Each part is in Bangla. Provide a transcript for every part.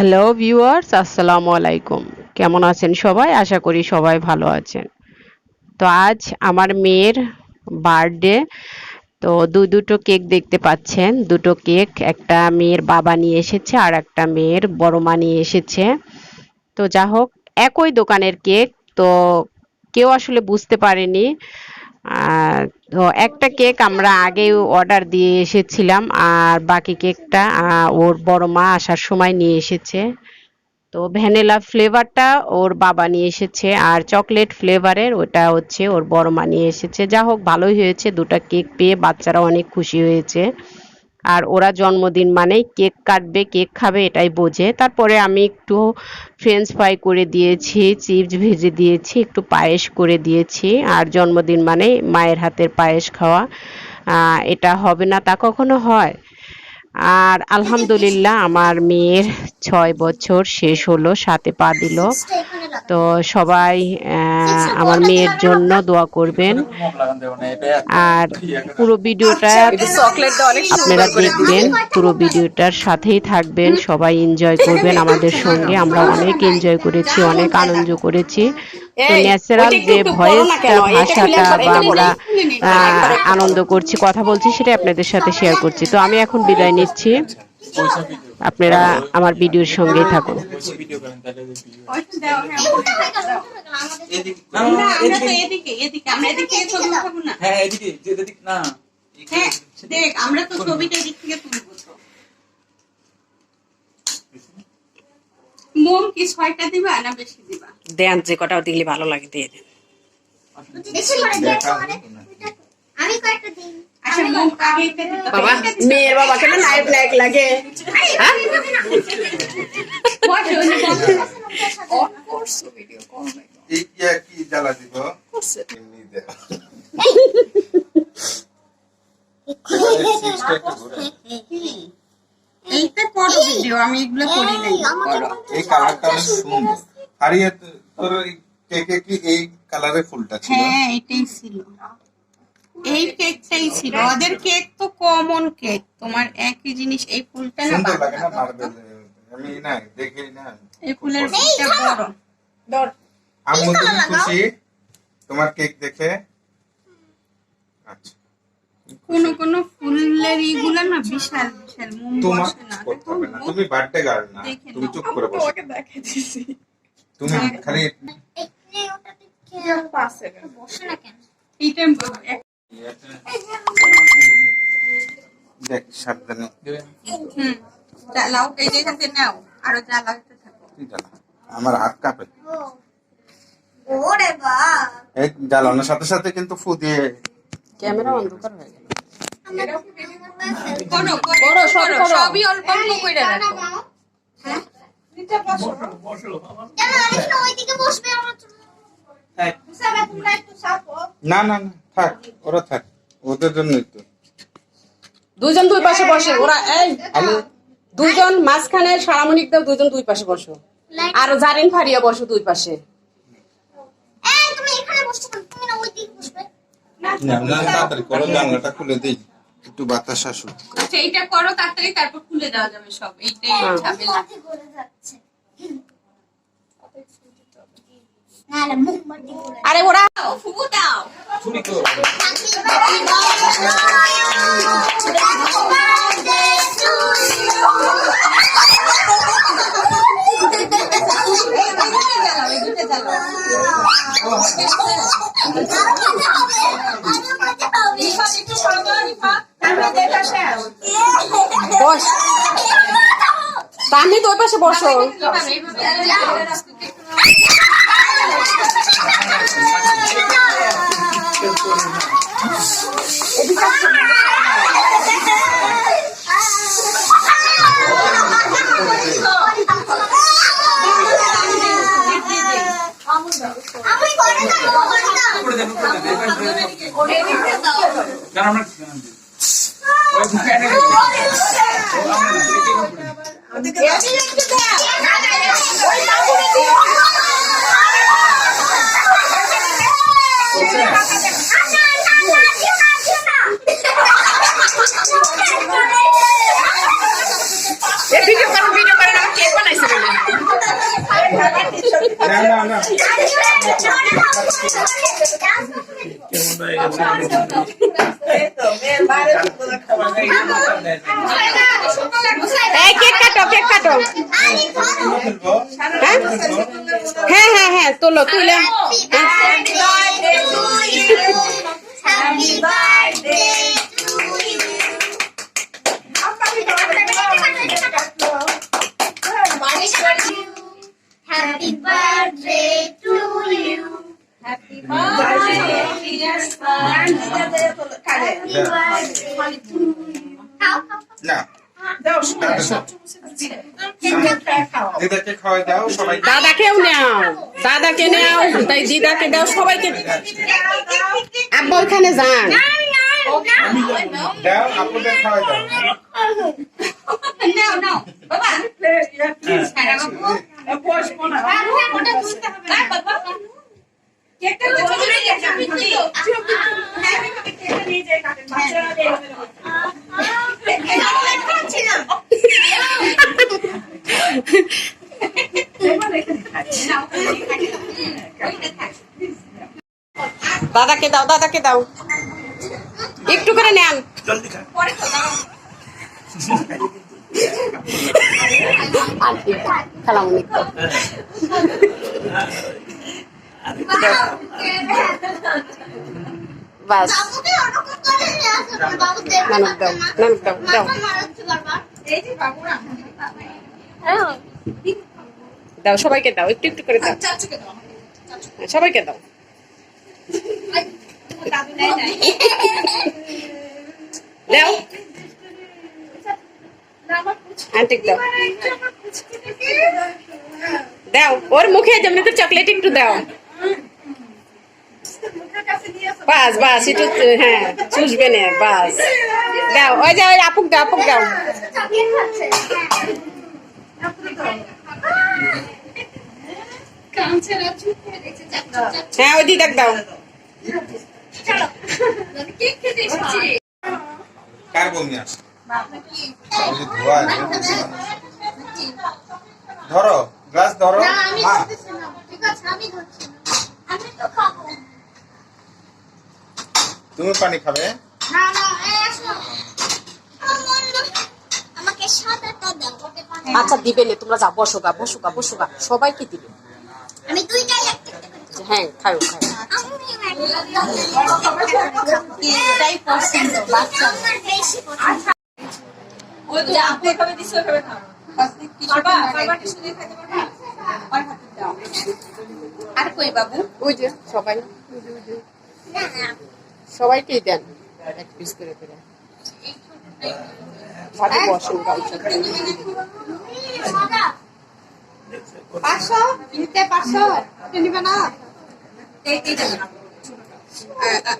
হ্যালো ভিউয়ার্স আসসালামু আলাইকুম। কেমন আছেন সবাই? আশা করি সবাই ভালো আছেন। তো আজ আমার মেয়ের বার্থডে। তো দু, দুটো কেক দেখতে পাচ্ছেন। দুটো কেক, একটা মেয়ের বাবা নিয়ে এসেছে আর একটা মেয়ের বড় মা নিয়ে এসেছে। তো যা হোক একই দোকানের কেক। তো কেউ আসলে বুঝতে পারেনি তো একটা কেক আমরা আগেও অর্ডার দিয়ে এসেছিলাম, আর বাকি কেকটা ওর বড় মা আসার সময় নিয়ে এসেছে। তো ভ্যানিলা ফ্লেভারটা ওর বাবা নিয়ে এসেছে, আর চকলেট ফ্লেভারের ওটা হচ্ছে ওর বড় মা নিয়ে এসেছে। যা হোক, ভালোই হয়েছে, দুটা কেক পেয়ে বাচ্চারা অনেক খুশি হয়েছে। আর ওরা জন্মদিন মানেই কেক কাটবে, কেক খাবে, এটাই বোঝে। তারপরে আমি একটু ফ্রেঞ্চ ফ্রাই করে দিয়েছি চিপস ভেজে দিয়েছি, একটু পায়েস করে দিয়েছি। আর জন্মদিন মানে মায়ের হাতের পায়েস খাওয়া। এটা হবে না তা কখনো হয়। আর আলহামদুলিল্লাহ, আমার মেয়ের ছয় বছর, শেষ হলো, সাথে পা দিল। তো সবাই আমার মেয়ের জন্য দোয়া করবেন। আর পুরো ভিডিওটা আপনারা দেখবেন পুরো ভিডিওটার সাথেই থাকবেন। সবাই এনজয় করবেন আমাদের সঙ্গে। আমরা অনেক এনজয় করেছি অনেক আনন্দ করেছি। তো ন্যাচারাল যে ভয়েসটা ভাষাটা বা আমরা আনন্দ করছি কথা বলছি সেটা আপনাদের সাথে শেয়ার করছি। তো আমি এখন বিদায় নিচ্ছি। আপনারা আমার ভিডিওর সঙ্গেই থাকুন না, না, আমরা এদিকে। তো এদিকে এদিকে আমরা এদিকে ছবি উঠাবো না এদিকে যে এদিক না দেখ আমরা তো ছবিটা এদিক থেকে তুলবো তো মোম কি ছয়টা দিবা না বেশি দিবা দেন যে কটা দিলে ভালো লাগে দিয়ে দেন আমি কয়েকটা দিই আচ্ছা। বাবা মেয়ের বাবাকে না নায়ক নায়ক লাগে। আর এইটা ভিডিও আমি এগুলো করি নাই। এই কালারটা অনেক সুন্দর হারিয়ে তোর কেকে কি এই কালারের ফুলটা ছিল? হ্যাঁ এটাই ছিল। এই কেকটাই ছিল। ওদের কেক তো কমন কেক তোমার একই জিনিস এই ফুলটা না সুন্দর লাগে না মার্বেল আমি না দেখি না। এই ফুলের ফুলটা বড়। আম্মু তুমি খুশি। তোমার কেক দেখে? আচ্ছা। কোন কোন ফুলের ইগুলা না বিশাল বিশাল। মোম বসে না। করতে হবে না। তুমি বার্থডে গার্ল না। তুমি চুপ করে বসো। তুমি খালি এই ওটাতে কে বসে না কেন? দেখ সাবধানে। জ্বালাও এই যে এখান থেকে নাও আরও জ্বালাতে থাকো। কি জ্বালা আমার হাত কাঁপে। ওরে বাপ এই জ্বালানোর সাথে সাথে কিন্তু ফু দিয়ে ক্যামেরা অন্ধকার হয়ে গেল। করো করো, সব করো। সবই অল্প অল্প করে রাখো। হ্যাঁ ওইদিকে বসবে আমার না না না থাক ওরা থাক ওদের জন্যই তো। দুইজন দুই পাশে বসে ওরা এই আলু দুইজন মাঝখানে সারামণিক দাও দুইজন দুই পাশে বসো। আর জারিন ফারিয়া বসো দুই পাশে। এই তুমি এখানে বসছো কেন? তুমি না ওইদিকে বসবে? না, না, তাড়াতাড়ি করো জানলাটা খুলে দিই। একটু বাতাস আসুক। এইটা করো তাড়াতাড়ি তারপর খুলে দেওয়া যাবে সব। এইটাই ঝামেলা হাতে গলে যাচ্ছে না না মুখ মাটি করে আরে ওরা ফুবু দাও ছুরি তো জ্বালাও এই দুটো জ্বালাও রিফাত একটু সরো তো, রিফাত। তারপরে দেখে আসে। বস তাহলে তো ওই পাশে বসো এইভাবে, এইভাবে, এইভাবে রাখো, একটু আমি করে। কেন আমরা ওই ফ্যানে ভিডিও করেন ভিডিও করেন আমার কেক বানাইছে এই কেক কাটো কেক কাটো। হ্যাঁ? হ্যাঁ হ্যাঁ হ্যাঁ তোলো তুলে। দাদাকেও নাও দাদাকে নাও তাই দিদাকে দাও সবাইকে আব্বা ওইখানে যান দাও আপুদের খাওয়াই দাও দাদাকে দাও দাদাকে দাও। একটু করে নেন। আন্টি খেলাম একটু বাস। দাও, দাও, সবাইকে দাও একটু একটু করে দাও। সবাইকে দাও। দাও। আন্টিক দাও। দাও ওর মুখে যেমনি তো চকলেট একটু দাও। বাস বাস একটু হ্যাঁ চুষবে না বাস দাও ওই যে ওই আপুক দাও আপুক দাও। হ্যাঁ ওই দিদাক দাও। কার আছে। ধরো গ্লাস ধরো না, আমি মা ধরতেছি না। ঠিক আছে, আমি ধরছি না। আমি তো খাব। তুমি পানি খাবে? না, না, আমাকে সাদাটা দাও। আচ্ছা দিবে নে তোমরা যাও বসো গা বসো গা বসো গা। সবাইকে দিবে? আমি দুইটাই একটা। হ্যাঁ খাও খাও। এটাই পছন্দ বাচ্চা। আমার বেশি পছন্দ। আর কই বাবু? ওই যে সবাই। যে, যে। সবাইকেই দেন এক পিস করে করে। ভালো বসেন পাঁচশো? নিতে পাঁচশো? নিবে না?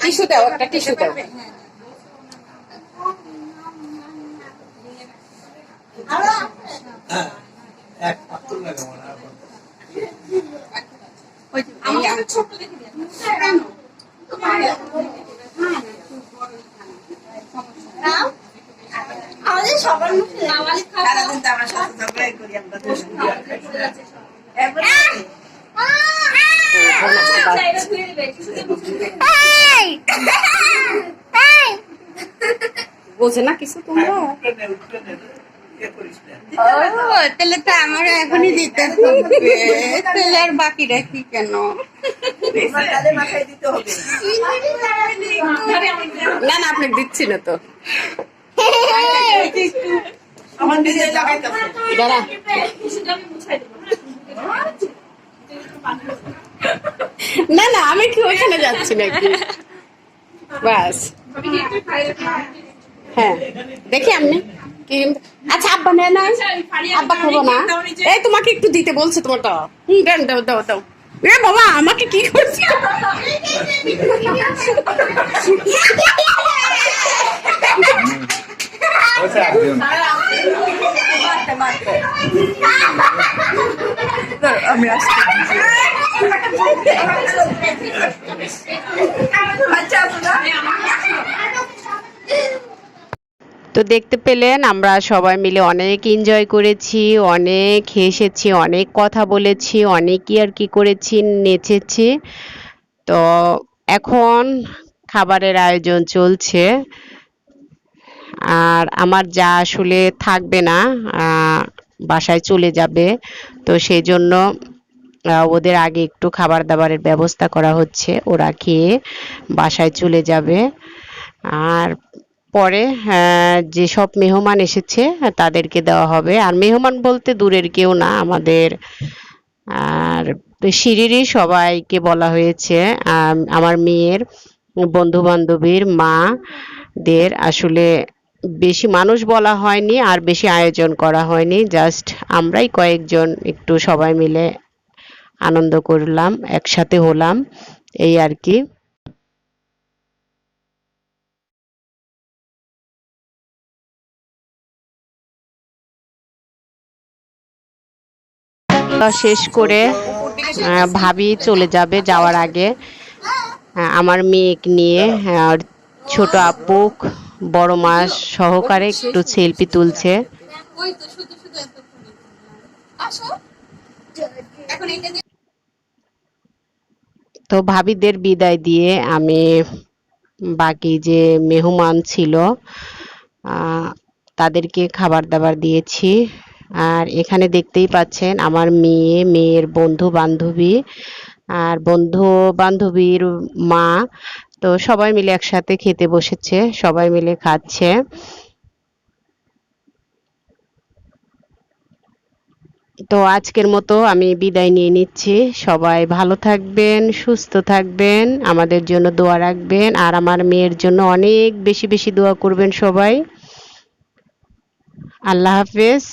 টিস্যু দাও একটা টিস্যু দাও। ছোট। আমাদের সবার মুখে বোঝে না কিছু তোমরা? তাহলে তো আমার এখনই দিতে হবে। তাহলে আর বাকি রাখি কেন? না না আপনি দিচ্ছি না তো। দাঁড়া। না না, আমি কি ওইখানে যাচ্ছি নাকি? বাস। হ্যাঁ দেখি আপনি। আচ্ছা আব্বা নেয় না আব্বা খাব না। এই তোমাকে একটু দিতে বলছে তোমারটা। হুম দেন দাও দাও দাও। এ বাবা আমাকে কি করছ? বলছে একজন তো দেখতে পেলেন আমরা সবাই মিলে অনেক এনজয় করেছি, অনেক হেসেছি, অনেক কথা বলেছি অনেক আর কি করেছি, নেচেছি। তো এখন খাবারের আয়োজন চলছে। আর আমার যা আসলে থাকবে না বাসায় চলে যাবে। তো সেই জন্য ওদের আগে একটু খাবার দাবারের ব্যবস্থা করা হচ্ছে। ওরা খেয়ে বাসায় চলে যাবে। আর পরে আহ, যেসব মেহমান এসেছে তাদেরকে দেওয়া হবে। আর মেহমান বলতে দূরের কেউ না আমাদের আর সিঁড়িরই সবাইকে বলা হয়েছে আমার মেয়ের বন্ধু বান্ধবীর মাদের আসলে বেশি মানুষ বলা হয়নি আর বেশি আয়োজন করা হয়নি। জাস্ট আমরাই কয়েকজন একটু সবাই মিলে আনন্দ করলাম একসাথে হলাম এই আর কি। শেষ করে ভাবি চলে যাবে যাওয়ার আগে। আমার মেয়েকে নিয়ে আহ, ছোট আপু বড় মাস সহকারে একটু সেলফি তুলছে। তো ভাবিদের বিদায় দিয়ে আমি বাকি যে মেহমান ছিল তাদেরকে খাবার দাবার দিয়েছি। আর এখানে দেখতেই পাচ্ছেন আমার মেয়ে, মেয়ের বন্ধু বান্ধবী আর বন্ধু বান্ধবীর মা। তো সবাই মিলে একসাথে খেতে বসেছে, সবাই মিলে খাচ্ছে। তো আজকের মতো আমি বিদায় নিয়ে নিচ্ছি। সবাই ভালো থাকবেন, সুস্থ থাকবেন, আমাদের জন্য দোয়া রাখবেন। আর আমার মেয়ের জন্য অনেক বেশি বেশি দোয়া করবেন সবাই। আল্লাহ হাফেজ